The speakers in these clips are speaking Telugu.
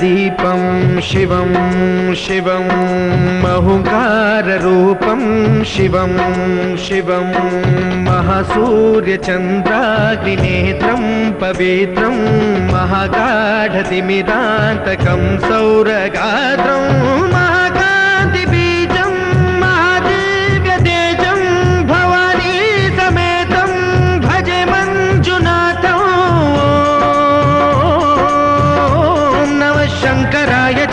दीपं शिवं शिवं महुकाररूपं शिवं शिवं महासूर्यचन्द्राग्निनेत्रं पवित्रं महागाढतिमिरान्तकं सौरगात्रं महा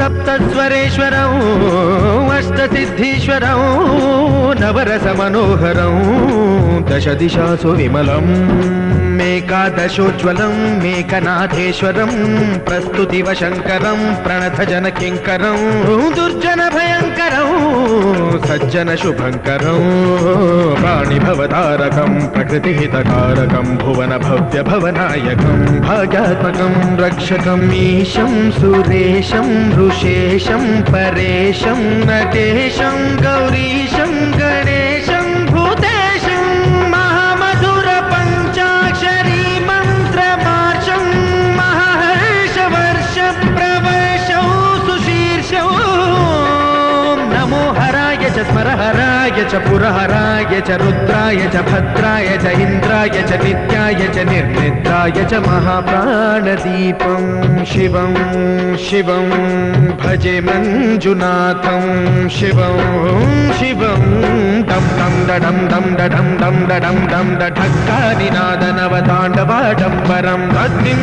सप्तस्वरेश्वरौ अष्टसिद्धीश्वरौ नवरसमनोहरौ दशदिशासु विमलम् मेकादशोज्ज्वलं मेकनाथेश्वरं प्रस्तुतिवशङ्करं दुर्जन दुर्जनभयङ्कर सज्जनशुभङ्करौ प्राणिभवतारकं प्रकृतिहितकारकं भुवनभव्यभवनायकं भागात्मकं रक्षकमीशं सुरेशं ऋषेशं परेशं नटेशं गौरीशम् स्मरहराय च पुरहराय च रुद्राय च भद्राय च इन्द्राय च नित्याय च निर्मित्राय च महाप्राणदीपं शिवं शिवं भजे मञ्जुनाथं शिवं शिवं तम् दं दडं दं दडं दं दडं दं दटक्दिनादनवताण्डवाडम्बरं पद्निं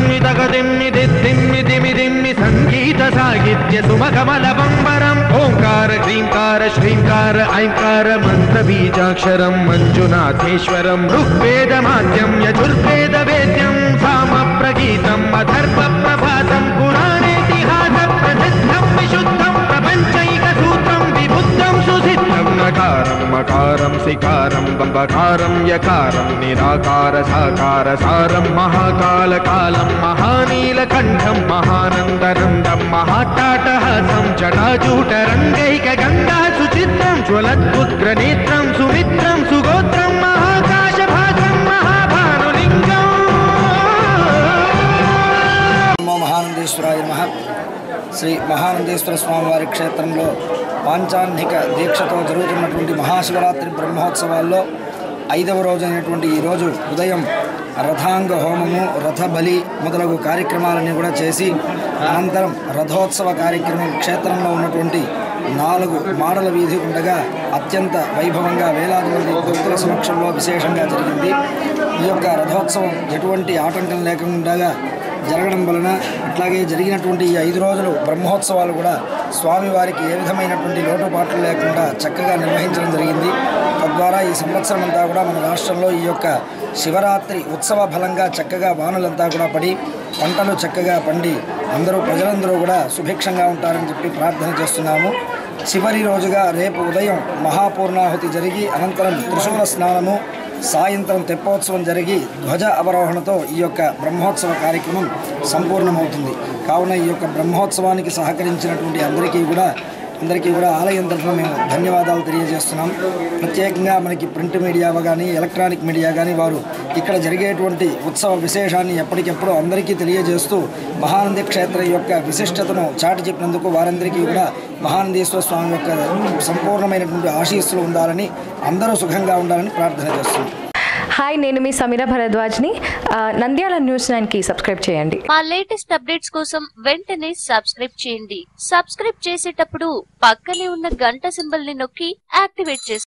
निधिद्धिं मिदिमिदिं निगीतसाहित्य तुमखमलवम्बरं ओङ्कार क्रीङ्कार श्रीङ्कार ऐङ्कार मन्दबीजाक्षरं मञ्जुनाथेश्वरं ऋग्वेदमाद्यं यजुर्वेदवेद्यं सामप्रगीतम् अथर्वप्रभातम् మకారం సికారం బంబకారం యకారం నిరాకార సాకార సారం మహాకాల కాలం మహానీలకంఠం మహానందరందం మహాటాటహాసం జటాజూటరంగైక గంగా సుచిత్రం జ్వలద్భుగ్రనేత్రం సుమిత్రం సుగోత్రం మహాకాశభాగం మహాభానులింగం నమో మహానందేశ్వరాయ నమ శ్రీ మహానందేశ్వర స్వామివారి క్షేత్రంలో పాంచాహ్నిక దీక్షతో జరుగుతున్నటువంటి మహాశివరాత్రి బ్రహ్మోత్సవాల్లో ఐదవ రోజు అయినటువంటి ఈరోజు ఉదయం రథాంగ హోమము రథ బలి మొదలగు కార్యక్రమాలన్నీ కూడా చేసి అనంతరం రథోత్సవ కార్యక్రమం క్షేత్రంలో ఉన్నటువంటి నాలుగు మాడల వీధి ఉండగా అత్యంత వైభవంగా వేలాది మంది భక్తుల సమక్షంలో విశేషంగా జరిగింది. ఈ యొక్క రథోత్సవం ఎటువంటి ఆటంకం లేకుండా జరగడం వలన అట్లాగే జరిగినటువంటి ఈ ఐదు రోజులు బ్రహ్మోత్సవాలు కూడా స్వామివారికి ఏ విధమైనటువంటి లోటుపాట్లు లేకుండా చక్కగా నిర్వహించడం జరిగింది. తద్వారా ఈ సంవత్సరం అంతా కూడా మన రాష్ట్రంలో ఈ యొక్క శివరాత్రి ఉత్సవ ఫలంగా చక్కగా వానులంతా కూడా పడి పంటలు చక్కగా పండి అందరూ ప్రజలందరూ కూడా సుభిక్షంగా ఉంటారని చెప్పి ప్రార్థన చేస్తున్నాము. చివరి రోజుగా రేపు ఉదయం మహాపూర్ణాహుతి జరిగి అనంతరం త్రిశూల స్నానము సాయంత్రం తెప్పోత్సవం జరిగి ధ్వజ అవరోహణతో ఈ యొక్క బ్రహ్మోత్సవ కార్యక్రమం సంపూర్ణమవుతుంది. కావున ఈ యొక్క బ్రహ్మోత్సవానికి సహకరించినటువంటి అందరికీ కూడా అందరికీ కూడా ఆలయం తరఫున మేము ధన్యవాదాలు తెలియజేస్తున్నాం. ప్రత్యేకంగా మనకి ప్రింట్ మీడియా కానీ ఎలక్ట్రానిక్ మీడియా కానీ వారు ఇక్కడ జరిగేటువంటి ఉత్సవ విశేషాన్ని ఎప్పటికెప్పుడు అందరికీ తెలియజేస్తూ మహానంది క్షేత్రం యొక్క విశిష్టతను చాటి చెప్పినందుకు వారందరికీ కూడా మహానందీశ్వర స్వామి యొక్క సంపూర్ణమైనటువంటి ఆశీస్సులు ఉండాలని అందరూ సుఖంగా ఉండాలని ప్రార్థన చేస్తున్నాం. హాయ్ నేను మీ సమీర భరద్వాజ్ని. నంద్యాల న్యూస్ నైన్కి సబ్స్క్రైబ్ చేయండి. మా లేటెస్ట్ అప్డేట్స్ కోసం వెంటనే సబ్స్క్రైబ్ చేయండి. సబ్స్క్రైబ్ చేసేటప్పుడు పక్కనే ఉన్న గంట సింబల్ని నొక్కి యాక్టివేట్ చేసుకోండి